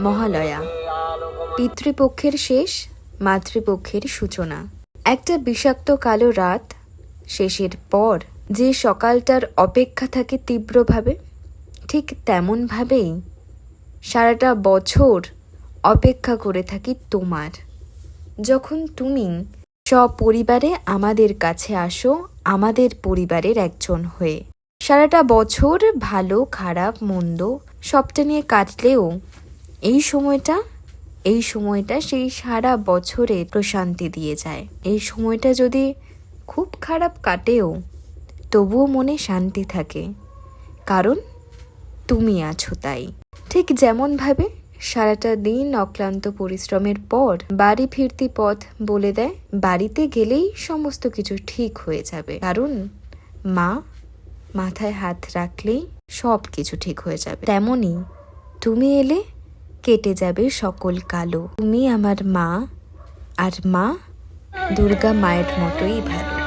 মহালয়া, পিতৃপক্ষের শেষ, মাতৃপক্ষের সূচনা। একটা বিষাক্ত কালো রাত শেষের পর যে সকালটার অপেক্ষা থাকে তীব্রভাবে, ঠিক তেমনভাবেই সারাটা বছর অপেক্ষা করে থাকি তোমার। যখন তুমি সপরিবারে আমাদের কাছে আসো, আমাদের পরিবারের একজন হয়ে, সারাটা বছর ভালো, খারাপ, মন্দ সবটা নিয়ে কাটলেও এই সময়টা এই সময়টা সেই সারা বছরে প্রশান্তি দিয়ে যায়। এই সময়টা যদি খুব খারাপ কাটেও, তবুও মনে শান্তি থাকে। কারণ তুমি আছো তাই। ঠিক যেমনভাবে সারাটা দিন অক্লান্ত পরিশ্রমের পর বাড়ি ফিরতি পথ বলে দেয়, বাড়িতে গেলেই সমস্ত কিছু ঠিক হয়ে যাবে। কারণ মা মাথায় হাত রাখলেই সব কিছু ঠিক হয়ে যাবে। তেমনই তুমি এলে কেটে যাবে সকল কালো। তুমি আমার মা, আর মা দুর্গা মায়ের মতোই ভালো।